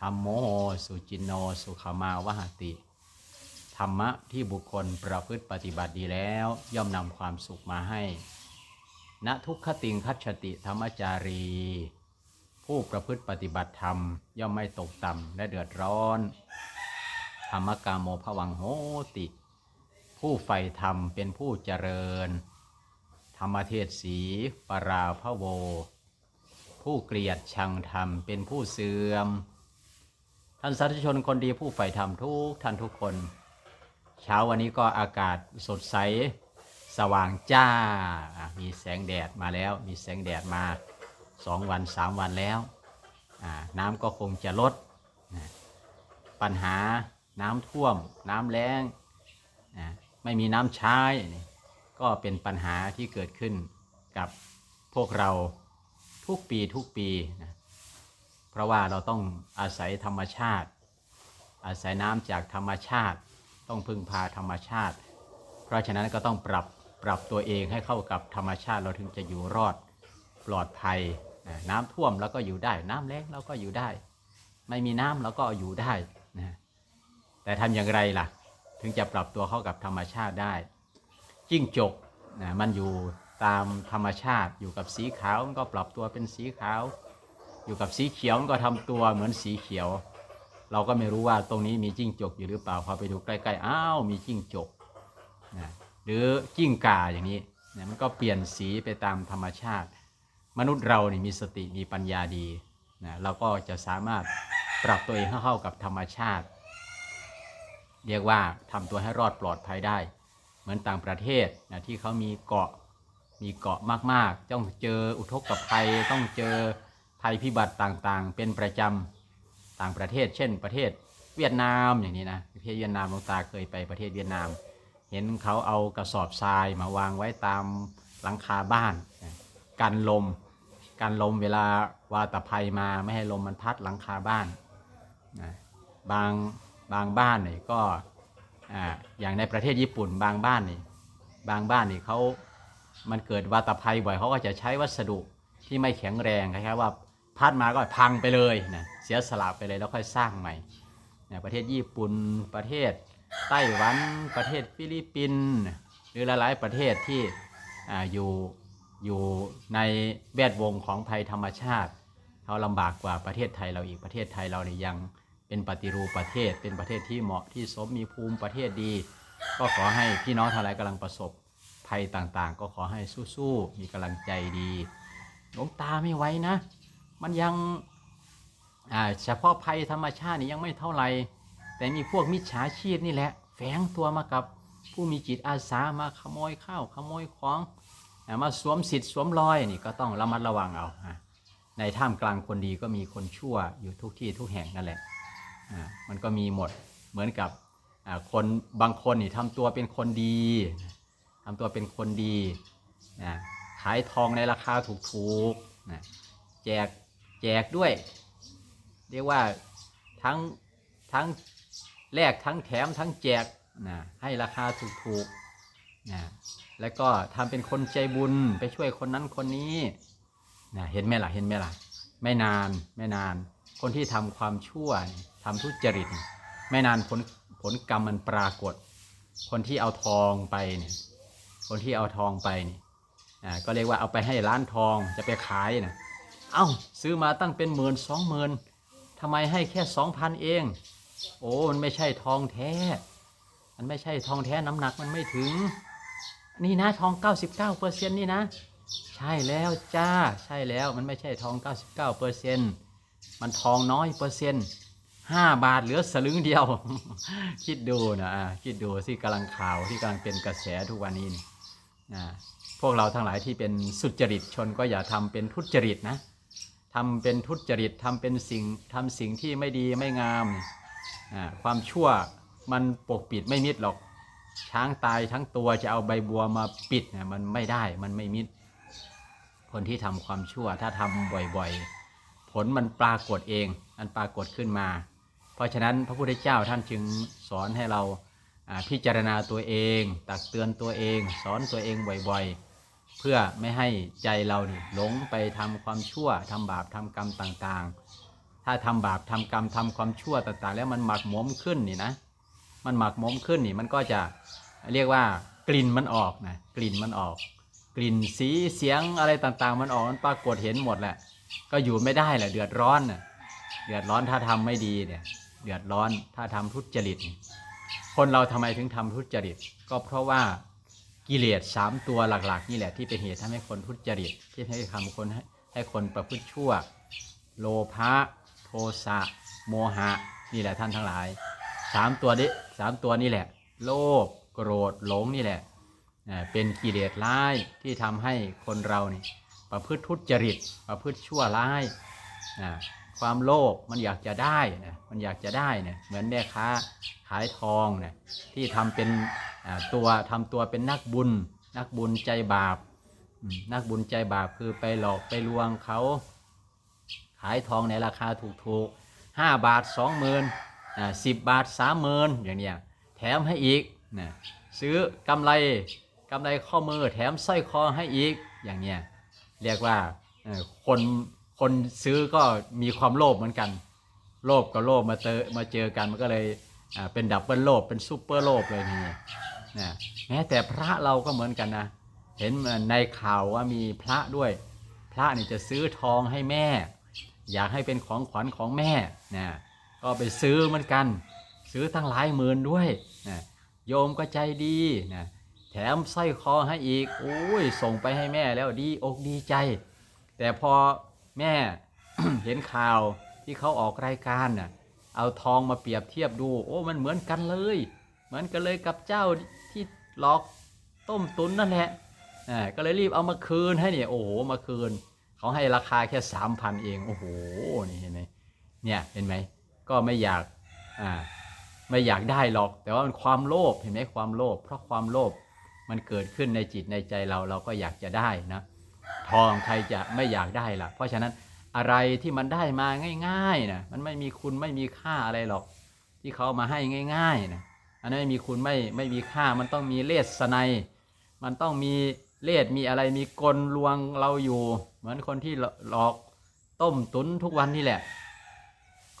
ธรรมโมสุจินโนสุขมาวหติ ธรรมะที่บุคคลประพฤติปฏิบัติดีแล้ว ย่อมนำความสุขมาให้ณทุกขติงคัจฉติธรรมจารี ผู้ประพฤติปฏิบัติธรรม ย่อมไม่ตกต่ำและเดือดร้อน ธรรมกาโมภวังโหติ ผู้ใฝ่ธรรมเป็นผู้เจริญ ธรรมเทศสีปราพะโว ผู้เกลียดชังธรรมเป็นผู้เสื่อม ท่านสาธุชนคนดีผู้ใฝ่ธรรมทุกท่านทุกคน เช้าวันนี้ก็อากาศสดใสสว่างจ้า มีแสงแดดมาแล้ว มีแสงแดดมาสองวันสามวันแล้วน้ำก็คงจะลด ปัญหาน้ำท่วม น้ำแล้งไม่มีน้ำใช้ก็เป็นปัญหาที่เกิดขึ้นกับพวกเราทุกปีทุกปีนะ เพราะว่าเราต้องอาศัยธรรมชาติ อาศัยน้ำจากธรรมชาติ ต้องพึ่งพาธรรมชาติ เพราะฉะนั้นก็ต้องปรับปรับตัวเองให้เข้ากับธรรมชาติเราถึงจะอยู่รอดปลอดภัยนะน้ำท่วมเราก็อยู่ได้ น้ำแล้งเราก็อยู่ได้ ไม่มีน้ำเราก็อยู่ได้นะแต่ทำอย่างไรล่ะ ถึงจะปรับตัวเข้ากับธรรมชาติได้จิ้งจกนะมันอยู่ตามธรรมชาติอยู่กับสีขาวมันก็ปรับตัวเป็นสีขาว อยู่กับสีเขียวมันก็ทำตัวเหมือนสีเขียว เราก็ไม่รู้ว่าตรงนี้มีจิ้งจกอยู่หรือเปล่าพอไปดูใกล้ๆอ้าวมีจิ้งจกนะหรือจิ้งก่าอย่างนี้นะมันก็เปลี่ยนสีไปตามธรรมชาติ มนุษย์เรานี่มีสติมีปัญญาดีนะเราก็จะสามารถปรับตัวเองให้เข้ากับธรรมชาติ เรียกว่าทำตัวให้รอดปลอดภัยได้ เหมือนต่างประเทศนะที่เขามีเกาะมีเกาะมากๆ ต้องเจออุทกภัยต้องเจอ ภัยพิบัติต่างๆ เป็นประจำต่างประเทศ เช่น ประเทศเวียดนามอย่างนี้นะประเทศเวียดนามหลวงตาเคยไปประเทศเวียดนาม เห็นเขาเอากระสอบทรายมาวางไว้ตามหลังคาบ้านกันลมกันลมเวลาวาตภัยมาไม่ให้ลมมันพัดหลังคาบ้านนะบางบางบ้านนี่ก็ออย่างในประเทศญี่ปุ่น บางบ้านนี่บางบ้านนี่เขามันเกิดวาตภัยบ่อยเขาก็จะใช้วัสดุที่ไม่แข็งแรงคล้ายๆว่า พัดมาก็พังไปเลยนะเสียสละไปเลยแล้วค่อยสร้างใหม่นะประเทศญี่ปุ่นประเทศไต้หวันประเทศฟิลิปปินส์หรือหลายๆประเทศที่อ่าอยู่อยู่ในแวดวงของภัยธรรมชาติเขาลำบากกว่าประเทศไทยเราอีกประเทศไทยเราเนี่ยยังเป็นปฏิรูปประเทศ เป็นประเทศที่เหมาะที่สมมีภูมิประเทศดี ก็ขอให้พี่น้องทั้งหลายกำลังประสบภัยต่างๆ ก็ขอให้สู้ๆมีกำลังใจดีหลวงตาไม่ไหวนะ มันยังเฉพาะภัยธรรมชาตินี่ยังไม่เท่าไหร่แต่มีพวกมิจฉาชีพนี่แหละแฝงตัวมากับผู้มีจิตอาสามาขโมยข้าวขโมยของมาสวมสิทธิ์สวมรอยนี่ก็ต้องระมัดระวังเอาในท่ามกลางคนดีก็มีคนชั่วอยู่ทุกที่ทุกแห่งนั่นแหละมันก็มีหมดเหมือนกับคนบางคนนี่ทำตัวเป็นคนดีทำตัวเป็นคนดีนะขายทองในราคาถูกๆนะแจก แจกด้วย เรียกว่าทั้งทั้งแลกทั้งแถมทั้งแจกนะให้ราคาถูกๆนะแล้วก็ทำเป็นคนใจบุญไปช่วยคนนั้นคนนี้นะเห็นไหมล่ะเห็นไหมล่ะ ไม่นานไม่นาน คนที่ทำความชั่วนี่ทำทุจริต ไม่นานผลผลกรรมมันปรากฏ คนที่เอาทองไปเนี่ยคนที่เอาทองไปนี่อ่าก็เรียกว่าเอาไปให้ร้านทองจะไปขายนะ เอ้าซื้อมาตั้งเป็นหมื่นสองหมื่นทำไมให้แค่สองพันเอง โอ้มันไม่ใช่ทองแท้ มันไม่ใช่ทองแท้น้ำหนักมันไม่ถึง นี่นะทอง 99เปอร์เซ็นนี่นะ ใช่แล้วจ้า ใช่แล้วมันไม่ใช่ทอง 99เปอร์เซ็นมันทองน้อยเปอร์เซ็นต์ห้าบาทเหลือสลึงเดียว คิดดูนะคิดดูสิกำลังข่าวที่กำลังเป็นกระแสทุกวันนี้นี่อ่าพวกเราทั้งหลายที่เป็นสุจริตชนก็อย่าทำเป็นทุจริตนะ ทำเป็นทุจริตทำเป็นสิ่งทำสิ่งที่ไม่ดีไม่งามความชั่วมันปกปิดไม่มิดหรอก ช้างตายทั้งตัวจะเอาใบบัวมาปิดเนี่ยมันไม่ได้มันไม่มิด คนที่ทำความชั่วถ้าทำบ่อยๆ ผลมันปรากฏเองมันปรากฏขึ้นมา เพราะฉะนั้นพระพุทธเจ้าท่านจึงสอนให้เราพิจารณาตัวเอง ตักเตือนตัวเอง สอนตัวเองบ่อยๆ เพื่อไม่ให้ใจเรานี่หลงไปทำความชั่วทำบาปทำกรรมต่างๆ ถ้าทำบาปทำกรรมทำความชั่วต่างๆ แล้วมันหมักหมมขึ้นนี่นะ มันหมักหมมขึ้นนี่มันก็จะเรียกว่ากลิ่นมันออกนะกลิ่นมันออก กลิ่นสีเสียงอะไรต่างๆ มันออกมันปรากฏเห็นหมดแหละ ก็อยู่ไม่ได้แหละเดือดร้อนน่ะเดือดร้อนถ้าทำไม่ดีเนี่ยเดือดร้อนถ้าทำทุจริต คนเราทำไมถึงทำทุจริต ก็เพราะว่า กิเลสสามตัวหลัก ๆ นี่แหละที่เป็นเหตุทำให้คนทุจริตที่ให้ทำคนให้ให้คนประพฤติชั่ว โลภะโทสะโมหะ นี่แหละท่านทั้งหลายสามตัวนี้สามตัวนี่แหละ โลภโกรธหลงนี่แหละเป็นกิเลสร้ายที่ทำให้คนเรานี่ประพฤติทุจริต ประพฤติชั่วร้ายอ่า ความโลภมันอยากจะได้นะมันอยากจะได้เนี่ยเหมือนแม่ค้าขายทองเนี่ยที่ทำเป็นตัวทำตัวเป็นนักบุญ นักบุญใจบาป นักบุญใจบาปคือไปหลอกไปลวงเขา ขายทองในราคาถูกๆห้าบาทสองหมื่นสิบบาทสามหมื่นอย่างเนี้ยแถมให้อีกนะซื้อกำไรกำไรข้อมือแถมสร้อยคอให้อีกอย่างเนี้ยเรียกว่าคน คนซื้อก็มีความโลภเหมือนกัน โลภกับโลภมาเจอมาเจอกันมันก็เลยเป็นดับเบิลโลภเป็นซูเปอร์โลภเลยนี่นะแม้แต่พระเราก็เหมือนกันนะ เห็นในข่าวว่ามีพระด้วย พระนี่จะซื้อทองให้แม่ อยากให้เป็นของขวัญของแม่นะก็ไปซื้อเหมือนกัน ซื้อตั้งหลายหมื่นด้วยนะโยมก็ใจดีนะแถมสร้อยคอให้อีกโอ้ยส่งไปให้แม่แล้วดีอกดีใจ แต่พอ แม่เห็นข่าวที่เขาออกรายการน่ะเอาทองมาเปรียบเทียบดู โอ้มันเหมือนกันเลย เหมือนกันเลยกับเจ้าที่หลอกต้มตุนนั่นแหละอ่าก็เลยรีบเอามาคืนให้เนี่ยโอ้โหมาคืนเขาให้ราคาแค่สามพันเองโอ้โหนี่เห็นไหมเนี่ยเห็นไหมก็ไม่อยากอ่าไม่อยากได้หรอก แต่ว่ามันความโลภเห็นไหมความโลภเพราะความโลภมันเกิดขึ้นในจิตในใจเราเราก็อยากจะได้นะ ทองใครจะไม่อยากได้ล่ะ เพราะฉะนั้นอะไรที่มันได้มาง่ายๆนะมันไม่มีคุณไม่มีค่าอะไรหรอก ที่เขามาให้ง่ายๆนะอันนั้นไม่มีคุณไม่ไม่มีค่ามันต้องมีเลสไนมันต้องมีเลสมีอะไรมีกลลวงเราอยู่ เหมือนคนที่หลอกต้มตุนทุกวันนี่แหละ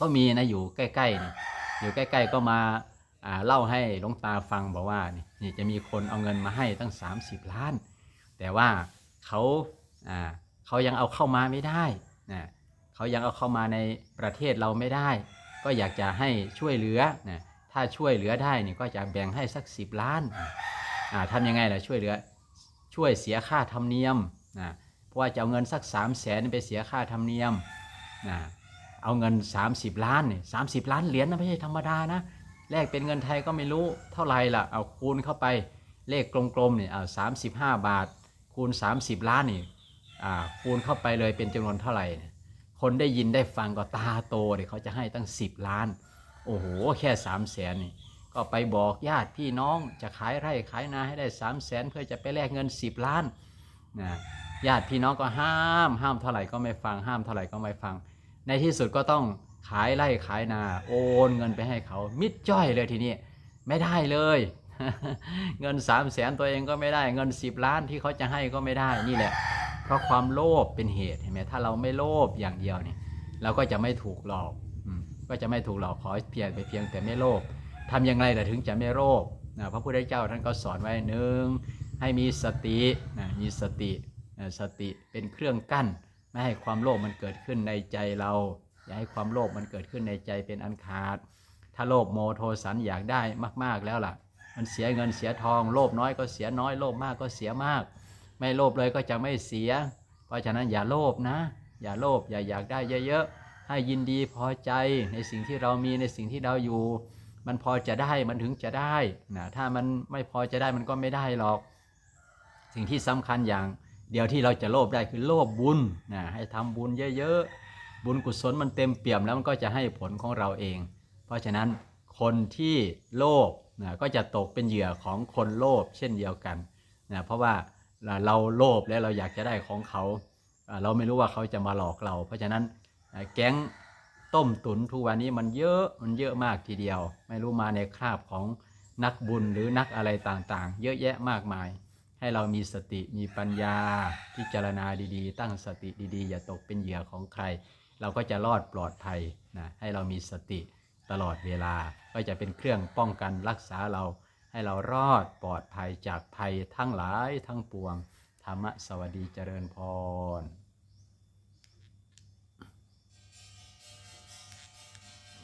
ก็มีนะอยู่ใกล้ๆนี่อยู่ใกล้ๆก็มาเล่าให้หลวงตาฟังบอกว่านี่นี่จะมีคนเอาเงินมาให้ตั้ง 30 ล้าน แต่ว่าเขา อ่าเขายังเอาเข้ามาไม่ได้นะเขายังเอาเข้ามาในประเทศเราไม่ได้ ก็อยากจะให้ช่วยเหลือนะถ้าช่วยเหลือได้นี่ก็จะแบ่งให้สัก 10 ล้านอ่าทำยังไงล่ะช่วยเหลือช่วยเสียค่าธรรมเนียมนะเพราะว่าจะเอาเงินสัก 3 0 0แสนไปเสียค่าธรรมเนียมนะเอาเงิน 30 ล้านนี่สาล้านเหรียญนะไม่ใช่ธรรมดานะแลกเป็นเงินไทยก็ไม่รู้เท่าไหร่ล่ะเอาคูณเข้าไปเลขกลมๆเนี่ยเอาสามสิบห้าบาท คูณ 30 ล้านนี่ คูณเข้าไปเลยเป็นจำนวนเท่าไหร่ คนได้ยินได้ฟังก็ตาโตเลยเขาจะให้ตั้ง 10 ล้าน โอ้โห แค่3 0 0แสนนี่ก็ไปบอกญาติพี่น้องจะขายไร่ขายนาให้ได้ 3 0 0แสนเพื่อจะไปแลกเงิน 10 ล้านนะญาติพี่น้องก็ห้ามห้ามเท่าไหร่ก็ไม่ฟังห้ามเท่าไหร่ก็ไม่ฟัง ในที่สุดก็ต้องขายไร่ขายนาโอนเงินไปให้เขามิดจ้อยเลยทีนี้ไม่ได้เลย เงิน3 0 0แสนตัวเองก็ไม่ได้เงิน 10 ล้านที่เขาจะให้ก็ไม่ได้นี่แหละ เพราะความโลภเป็นเหตุเห็นไหมถ้าเราไม่โลภอย่างเดียวเนี่ยเราก็จะไม่ถูกหลอกก็จะไม่ถูกหลอกขอเพียงไปเพียงแต่ไม่โลภทำยังไงล่ถึงจะไม่โลภนะพระพุทธเจ้าท่านก็สอนไว้หนึ่งให้มีสตินะมีสตินะสติเป็นเครื่องกั้น ไม่ให้ความโลภมันเกิดขึ้นในใจเรา อย่าให้ความโลภมันเกิดขึ้นในใจเป็นอันขาด ถ้าโลภโมโทสันอยากได้มาก ๆแล้วล่ะ มันเสียเงินเสียทอง โลภน้อยก็เสียน้อย โลภมากก็เสียมาก ไม่โลภเลยก็จะไม่เสีย เพราะฉะนั้นอย่าโลภนะ อย่าโลภอย่าอยากได้เยอะๆ ให้ยินดีพอใจในสิ่งที่เรามีในสิ่งที่เราอยู่ มันพอจะได้มันถึงจะได้นะถ้ามันไม่พอจะได้มันก็ไม่ได้หรอก สิ่งที่สำคัญอย่าง เดียวที่เราจะโลภได้คือโลภบุญนะให้ทำบุญเยอะๆ บุญกุศลมันเต็มเปี่ยมแล้วมันก็จะให้ผลของเราเอง เพราะฉะนั้นคนที่โลภนะก็จะตกเป็นเหยื่อของคนโลภเช่นเดียวกันนะเพราะว่า เราโลภแล้วเราอยากจะได้ของเขา เราไม่รู้ว่าเขาจะมาหลอกเรา เพราะฉะนั้นแก๊งต้มตุนทุกวันนี้มันเยอะมันเยอะมากทีเดียว ไม่รู้มาในคราบของนักบุญหรือนักอะไรต่างๆ เยอะแยะมากมาย ให้เรามีสติมีปัญญาพิจารณาดีๆ ตั้งสติดีๆ อย่าตกเป็นเหยื่อของใคร เราก็จะรอดปลอดภัยนะให้เรามีสติตลอดเวลาก็จะเป็นเครื่องป้องกันรักษาเรา ให้เรารอดปลอดภัยจากภัยทั้งหลายทั้งปวง ธรรมะสวัสดีเจริญพร